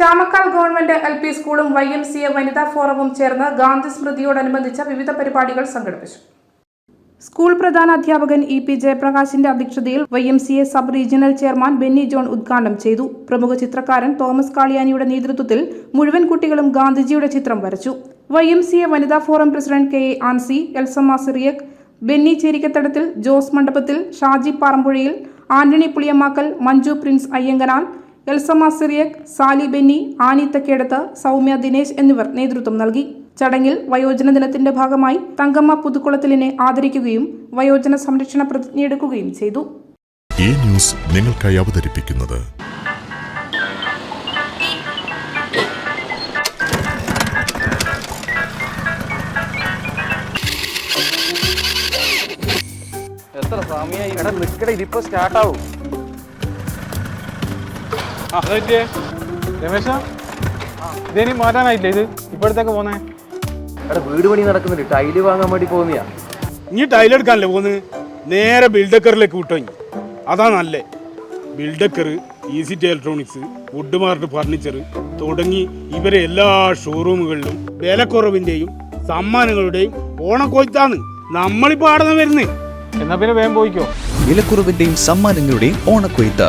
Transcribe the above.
Chamakkal government L P സ്കൂളും Y M C A വനിതാ ഫോറവും ചേർന്ന് ഗാന്ധി സ്മൃതിയോടനുബന്ധിച്ച വിവിധ പരിപാടികൾ സംഘടിപ്പിച്ചു. സ്കൂൾ പ്രധാന അധ്യാപകൻ ഇ പി ജയപ്രകാശിന്റെ അധ്യക്ഷതയിൽ Y M C A sub regional chairman Benny John ഉദ്ഘാടനം ചെയ്തു. പ്രമുഖ ചിത്രകാരൻ തോമസ് കാളിയാനിയുടെ നേതൃത്വത്തിൽ മുഴുവൻ കുട്ടികളും ഗാന്ധിജിയുടെ ചിത്രം വരച്ചു. വൈ എം സി എ വനിതാ forum president K A Ancy Elsamma Cyriac Benny Cherikkathadathil Jose Mandapathil Shaji Parampuzhayil Antony Puliyamakkal Manju Prince Ayyankanal Elsamma Cyriac Sally Benny Annie Thakkedathu Soumya Dinesh എന്നിവർ നേതൃത്വം നൽകി. ചടങ്ങിൽ വയോജന ദിനത്തിന്റെ ഭാഗമായി തങ്കമ്മ പുതുക്കുളത്തിലിനെ ആദരിക്കുകയും വയോജന സംരക്ഷണ പ്രതിജ്ഞയെടുക്കുകയും ചെയ്തു. ഈ ന്യൂസ് നിങ്ങൾക്കായി അവതരിപ്പിക്കുന്നത് എത്ര സമയമായി ഇവിടെ നിൽക്കട ഇതിപ്പോ സ്റ്റാർട്ടാവും. ആ അതെ രമേശ? ഇതേനി മാറ്റാനായില്ലേ ഇത്? ഇപ്പോഴത്തേക്ക് പോന്നേ? എടാ വീട് പണി നടക്കുന്നുണ്ട്. ടൈൽ വാങ്ങാൻ വേണ്ടി പോകുന്നയാ. ഇനി ടൈലെടുക്കാനല്ലേ പോന്ന് നേരെ ബിൽഡക്കറിലേക്ക് വിട്ടോ അതാ നല്ലേ. ബിൽഡക്കർ ഈസിറ്റി ഇലക്ട്രോണിക്സ് വുഡ് മാർട്ട് ഫർണിച്ചർ തുടങ്ങി ഇവരെ എല്ലാ ഷോറൂമുകളിലും വിലക്കുറവിന്റെയും സമ്മാനങ്ങളുടെയും ഓണക്കൊയ്ത്താണ് നമ്മളിപ്പോ ആടുന്ന വരുന്നത് എന്നാ പിന്നെ വേഗം പോയിക്കോ. വിലക്കുറവിന്റെയും സമ്മാനങ്ങളുടെയും ഓണക്കൊയ്ത്ത്.